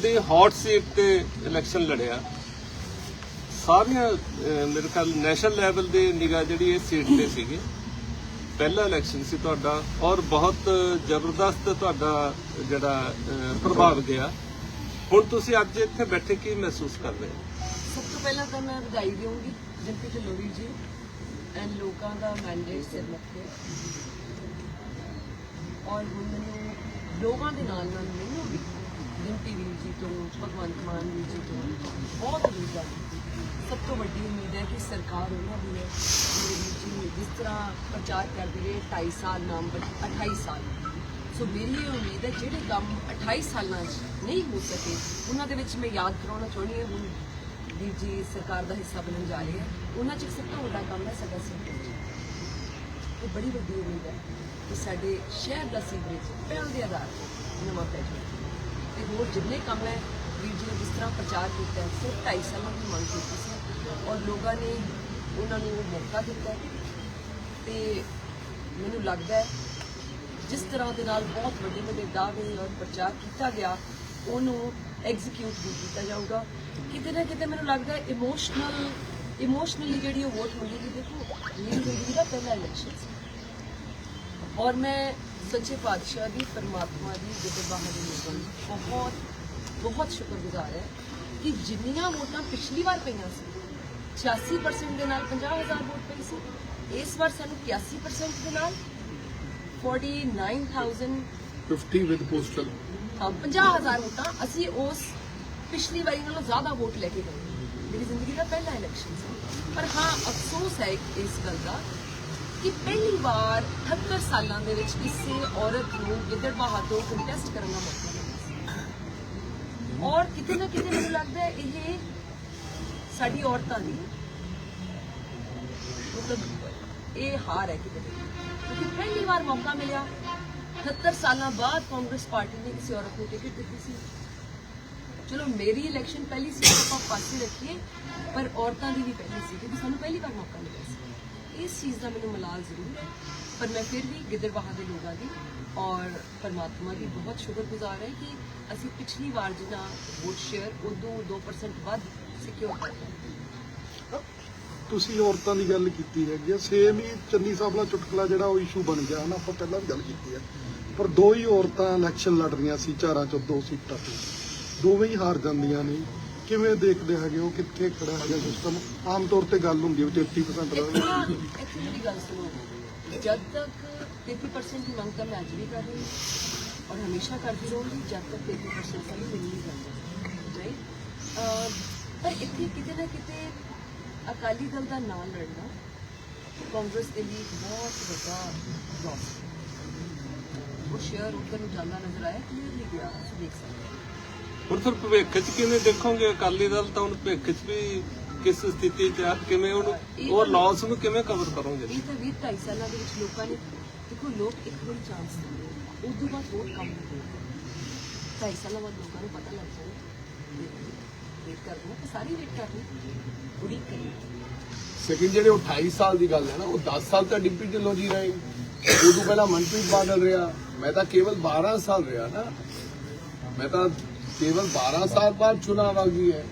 ਦੀ hot seat ਤੇ election ਲੜਿਆ। ਸਾਰੀਆਂ ਮੇਰੇ ਖਿਆਲ ਨੈਸ਼ਨਲ ਲੈਵਲ ਦੇ ਨਿਗਾਹ ਜਿਹੜੀ ਇਸ ਸੀਟ ਤੇ ਸੀਗੀ। ਪਹਿਲਾ ਇਲੈਕਸ਼ਨ ਸੀ ਤੁਹਾਡਾ ਔਰ ਬਹੁਤ ਜ਼ਬਰਦਸਤ ਤੁਹਾਡਾ ਜਿਹੜਾ ਪ੍ਰਭਾਵ ਗਿਆ। ਹੁਣ ਤੁਸੀਂ ਅੱਜ ਇੱਥੇ ਬੈਠੇ ਕੀ ਮਹਿਸੂਸ ਕਰ ਰਹੇ ਹੋ? ਸਭ ਤੋਂ ਪਹਿਲਾਂ ਤਾਂ ਮੈਂ ਵਧਾਈ ਦੇਵਾਂਗੀ ਜਿੰਪੀ ਢਿੱਲੋਂ ਜੀ ਐਂਡ ਲੋਕਾਂ ਦਾ ਮੈਂਡੇਟ ਸਿਰ ਮੱਥੇ ਔਰ ਹੁਣ ਮੈਨੂੰ ਲੋਕਾਂ ਦੇ ਨਾਲ ਨਾਲ ਮੈਨੂੰ ਵੀ। ਜਿੰਪੀ ਵੀਰ ਜੀ ਤੋਂ, ਭਗਵੰਤ ਮਾਨ ਵੀਰ ਜੀ ਤੋਂ, ਬਹੁਤ ਉਮੀਦ ਹੈ ਸਭ ਤੋਂ ਵੱਡੀ ਉਮੀਦ ਹੈ ਕਿ ਸਰਕਾਰ ਉਹਨਾਂ ਦੀ ਹੈ ਮੇਰੇ ਵੀਰ ਜੀ ਜਿਸ ਤਰ੍ਹਾਂ ਪ੍ਰਚਾਰ ਕਰਦੇ ਰਹੇ 2.5 ਸਾਲ ਨਾਮ ਬਚ 28 ਸਾਲ। ਸੋ ਮੇਰੀ ਇਹ ਉਮੀਦ ਹੈ, ਜਿਹੜੇ ਕੰਮ 28 ਸਾਲਾਂ 'ਚ ਨਹੀਂ ਹੋ ਸਕੇ, ਉਹਨਾਂ ਦੇ ਵਿੱਚ ਮੈਂ ਯਾਦ ਕਰਾਉਣਾ ਚਾਹੁੰਦੀ ਹਾਂ, ਹੁਣ ਵੀਰ ਜੀ ਸਰਕਾਰ ਦਾ ਹਿੱਸਾ ਬਣਨ ਜਾ ਰਹੇ ਹੈ, ਉਹਨਾਂ 'ਚ ਇੱਕ ਸਭ ਤੋਂ ਵੱਡਾ ਕੰਮ ਹੈ ਸਾਡਾ ਸੀਵਰੇਜ। ਇਹ ਬੜੀ ਵੱਡੀ ਉਮੀਦ ਹੈ ਕਿ ਸਾਡੇ ਸ਼ਹਿਰ ਦਾ ਸੀਵਰੇਜ ਪਹਿਲ ਦੇ ਆਧਾਰ ਤੇ ਨਵਾਂ ਪੈ ਜਾਵੇ ਤੇ ਹੋਰ ਜਿੰਨੇ ਕੰਮ ਹੈ, ਵੀਰ ਜੀ ਨੇ ਜਿਸ ਤਰ੍ਹਾਂ ਪ੍ਰਚਾਰ ਕੀਤਾ ਸਿਰਫ 2.5 ਸਾਲਾਂ ਦੀ ਮੰਗ ਕੀਤੀ ਸੀ ਔਰ ਲੋਕਾਂ ਨੇ ਉਹਨਾਂ ਨੂੰ ਉਹ ਮੌਕਾ ਦਿੱਤਾ ਹੈ। ਤੇ ਮੈਨੂੰ ਲੱਗਦਾ ਜਿਸ ਤਰ੍ਹਾਂ ਦੇ ਨਾਲ ਬਹੁਤ ਵੱਡੇ ਵੱਡੇ ਦਾਅਵੇ ਔਰ ਪ੍ਰਚਾਰ ਕੀਤਾ ਗਿਆ, ਉਹਨੂੰ ਐਗਜ਼ੀਕਿਊਟ ਵੀ ਕੀਤਾ ਜਾਊਗਾ। ਕਿਤੇ ਨਾ ਕਿਤੇ ਮੈਨੂੰ ਲੱਗਦਾ ਇਮੋਸ਼ਨਲ ਇਮੋਸ਼ਨਲੀ ਜਿਹੜੀ ਉਹ ਵੋਟ ਮਿਲੇਗੀ, ਦੇਖੋ, ਮੇਰੀ ਜ਼ਿੰਦਗੀ ਦਾ ਪਹਿਲਾ ਇਲੈਕਸ਼ਨ ਸੀ। ਔਰ ਮੈਂ ਸੱਚੇ ਪਾਤਸ਼ਾਹ ਦੀ ਪਰਮਾਤਮਾ ਦੀ ਜਿੱਤੇ ਬਾਹਰ ਦੇ ਲੋਕਾਂ ਨੂੰ ਬਹੁਤ ਬਹੁਤ ਸ਼ੁਕਰਗੁਜ਼ਾਰ ਹੈ ਕਿ ਜਿੰਨੀਆਂ ਵੋਟਾਂ ਪਿਛਲੀ ਵਾਰ ਪਈਆਂ ਸੀ 86% ਦੇ ਨਾਲ 50000 ਵੋਟ ਪਈ ਸੀ ਇਸ ਵਾਰ ਸਾਨੂੰ 81% ਦੇ ਨਾਲ 49000 50 with postal. ਹਾਂ 50000 ਵੋਟਾਂ ਅਸੀਂ ਉਸ ਪਿਛਲੀ ਵਾਰੀ ਨਾਲੋਂ ਜ਼ਿਆਦਾ ਵੋਟ ਲੈ ਕੇ ਗਏ ਮੇਰੀ ਜ਼ਿੰਦਗੀ ਦਾ ਪਹਿਲਾ ਇਲੈਕਸ਼ਨ ਸੀ ਪਰ ਹਾਂ ਅਫਸੋਸ ਹੈ ਇਸ ਗੱਲ ਦਾ ਕਿ ਪਹਿਲੀ ਵਾਰ 78 ਸਾਲਾਂ ਦੇ ਵਿੱਚ ਕਿਸੇ ਔਰਤ ਨੂੰ ਗਿੱਦੜਬਾਹਾ ਤੋਂ ਕੰਟੈਸਟ ਕਰਨ ਦਾ ਮੌਕਾ ਮਿਲਿਆ ਔਰ ਕਿਤੇ ਨਾ ਕਿਤੇ ਮੈਨੂੰ ਲੱਗਦਾ ਹੈ ਇਹ ਸਾਡੀ ਔਰਤਾਂ ਦੀ ਮਤਲਬ ਇਹ ਹਾਰ ਹੈ ਕਿਤੇ ਕਿਤੇ। ਕਿਉਂਕਿ ਪਹਿਲੀ ਵਾਰ ਮੌਕਾ ਮਿਲਿਆ 78 ਸਾਲਾਂ ਬਾਅਦ ਕਾਂਗਰਸ ਪਾਰਟੀ ਨੇ ਕਿਸੇ ਔਰਤ ਨੂੰ ਟਿਕਟ ਦਿੱਤੀ ਸੀ ਚਲੋ ਮੇਰੀ ਇਲੈਕਸ਼ਨ ਪਹਿਲੀ ਸੀ, ਆਪਾਂ ਪਾਸੇ ਰੱਖੀਏ, ਪਰ ਔਰਤਾਂ ਦੀ ਵੀ ਪਹਿਲੀ ਸੀ, ਕਿਉਂਕਿ ਸਾਨੂੰ ਪਹਿਲੀ ਵਾਰ ਮੌਕਾ ਮਿਲਿਆ ਸੀ ਇਸ ਚੀਜ਼ ਦਾ ਮੈਨੂੰ ਮਲਾਲ ਜ਼ਰੂਰ ਹੈ, ਪਰ ਮੈਂ ਫਿਰ ਵੀ ਗਿੱਦੜਬਾਹਾ ਦੇ ਲੋਕਾਂ ਦੀ ਔਰ ਪਰਮਾਤਮਾ ਦੀ ਬਹੁਤ ਸ਼ੁਕਰਗੁਜ਼ਾਰ ਹੈ ਕਿ ਅਸੀਂ ਪਿਛਲੀ ਵਾਰ ਜਿੰਨਾ ਵੋਟ ਸ਼ੇਅਰ ਉਦੋਂ 2% ਵੱਧ ਸਿਕਿਉਰ ਕਰ ਤੁਸੀਂ ਔਰਤਾਂ ਦੀ ਗੱਲ ਕੀਤੀ ਹੈਗੀ ਸੇਮ ਹੀ ਚੰਨੀ ਸਾਹਿਬ ਨਾਲ ਚੁਟਕਲਾ ਜਿਹੜਾ ਉਹ ਇਸ਼ੂ ਬਣ ਗਿਆ, ਹਨਾ, ਆਪਾਂ ਪਹਿਲਾਂ ਵੀ ਗੱਲ ਕੀਤੀ ਹੈ ਪਰ ਦੋ ਹੀ ਔਰਤਾਂ ਇਲੈਕਸ਼ਨ ਲੜ ਰਹੀਆਂ ਸੀ, ਚਾਰਾਂ ਚੋਂ ਦੋ ਸੀਟਾਂ ਤੇ। ਦੋਵੇਂ ਹੀ ਹਾਰ ਜਾਂਦੀਆਂ ਨੇ। ਕਿਵੇਂ ਦੇਖਦੇ ਹੈਗੇ ਉਹ ਕਿੱਥੇ ਖੜਾ ਹੈਗਾ ਸਿਸਟਮ ਆਮ ਤੌਰ ਤੇ ਗੱਲ ਹੁੰਦੀ ਹੈ ਵੀ 33% ਇੱਥੇ ਰਹੇ ਨਾ ਇੱਥੇ ਮੇਰੀ ਗੱਲ ਸੁਣੋ। ਜਦ ਤੱਕ 33% ਦੀ ਮੰਗ ਤਾਂ ਮੈਂ ਅੱਜ ਵੀ ਕਰ ਰਹੀ ਹਾਂ ਔਰ ਹਮੇਸ਼ਾ ਕਰਦੀ ਰਹੂੰਗੀ ਜਦ ਤੱਕ 33% ਸਾਡੀ ਮਿਲ ਨਹੀਂ ਜਾਂਦੀ। ਰਾਈਟ ਪਰ ਇੱਥੇ ਕਿਤੇ ਨਾ ਕਿਤੇ ਅਕਾਲੀ ਦਲ ਦਾ ਨਾਂ ਲੜਨਾ ਕਾਂਗਰਸ ਦੇ ਲਈ ਬਹੁਤ ਵੱਡਾ ਲੋਸ ਉਹ ਸ਼ੇਅਰ ਉੱਧਰ ਨੂੰ ਜਾਂਦਾ ਨਜ਼ਰ ਆਇਆ ਕਲੀਅਰਲੀ ਗਿਆ ਤੁਸੀਂ ਦੇਖ ਸਕਦੇ ਹੋ। ਹੁਣ ਫਿਰ ਭਵਿੱਖ 'ਚ ਕਿਵੇਂ ਦੇਖੋਗੇ? ਅਕਾਲੀ ਦਲ ਤਾਂ ਹੁਣ ਭਵਿੱਖ 'ਚ ਵੀ ਕਿਸ ਸਥਿਤੀ 'ਚ ਆ? ਕਿਵੇਂ ਉਹਨੂੰ ਉਹ ਲਾਸ ਨੂੰ ਕਿਵੇਂ ਕਵਰ ਕਰੋਗੇ? ਇਹ ਤਾਂ 20 ਢਾਈ ਸਾਲਾਂ ਦੇ ਵਿੱਚ ਲੋਕਾਂ ਨੇ ਦੇਖੋ ਲੋਕ ਇੱਕ ਵਾਰੀ ਚਾਂਸ ਦਿੰਦੇ। ਉਸ ਤੋਂ ਬਾਅਦ ਹੋਰ ਕੰਮ ਨਹੀਂ ਕਰਦੇ ਢਾਈ ਸਾਲਾਂ ਬਾਅਦ ਲੋਕਾਂ ਨੂੰ ਪਤਾ ਲੱਗ ਜਾਣਾ ਵੇਟ ਕਰਦੇ ਨੇ ਸਾਰੀ ਵੇਟ ਕਰ ਰਹੀ ਉਡੀਕ ਕਰੀ। ਸੈਕਿੰਡ ਜਿਹੜੇ ਉਹ 28 ਸਾਲ ਦੀ ਗੱਲ ਹੈ ਨਾ ਉਹ 10 ਸਾਲ ਤਾਂ ਡਿਪਟੀ ਢਿੱਲੋਂ ਜੀ ਰਹੇ। ਉਦੋਂ ਪਹਿਲਾਂ ਮਨਪ੍ਰੀਤ ਬਾਦਲ ਰਿਹਾ ਮੈਂ ਤਾਂ ਕੇਵਲ 12 ਸਾਲ ਰਿਹਾ ਨਾ। ਮੈਂ ਤਾਂ ਕੇਵਲ 12 ਸਾਲ ਬਾਅਦ ਚੁਣਾਵ ਆ ਗਈ ਹੈ